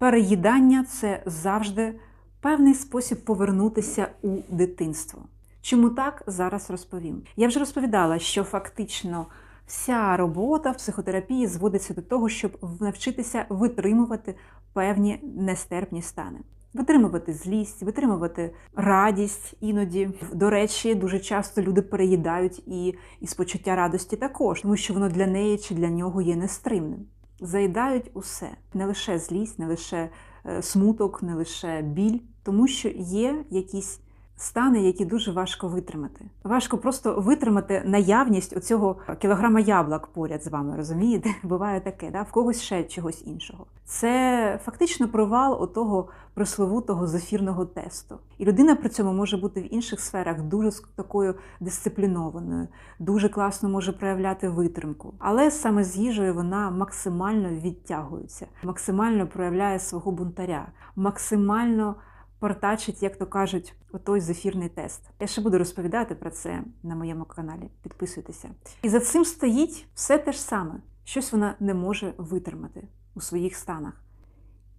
Переїдання це завжди певний спосіб повернутися у дитинство. Чому так зараз розповім? Я вже розповідала, що фактично вся робота в психотерапії зводиться до того, щоб навчитися витримувати певні нестерпні стани. Витримувати злість, витримувати радість іноді. До речі, дуже часто люди переїдають і із почуття радості також, тому що воно для неї чи для нього є нестримним. Заїдають усе, не лише злість, не лише е, смуток, не лише біль, тому що є якісь стани, які дуже важко витримати. Важко просто витримати наявність оцього кілограма яблук поряд з вами, розумієте? Буває таке, да? в когось ще чогось іншого. Це фактично провал отого прословутого зефірного тесту. І людина при цьому може бути в інших сферах дуже такою дисциплінованою, дуже класно може проявляти витримку. Але саме з їжею вона максимально відтягується, максимально проявляє свого бунтаря, максимально портачить, як то кажуть, отой зефірний тест. Я ще буду розповідати про це на моєму каналі. Підписуйтеся. І за цим стоїть все те ж саме. Щось вона не може витримати у своїх станах.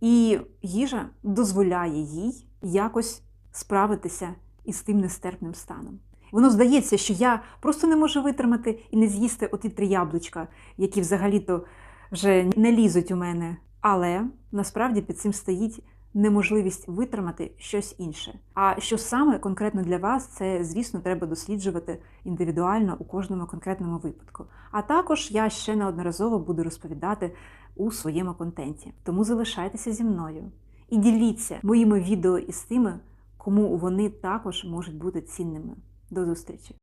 І їжа дозволяє їй якось справитися із тим нестерпним станом. Воно здається, що я просто не можу витримати і не з'їсти оті три яблучка, які взагалі-то вже не лізуть у мене. Але насправді під цим стоїть неможливість витримати щось інше. А що саме конкретно для вас, це, звісно, треба досліджувати індивідуально у кожному конкретному випадку. А також я ще неодноразово буду розповідати у своєму контенті. Тому залишайтеся зі мною і діліться моїми відео із тими, кому вони також можуть бути цінними. До зустрічі!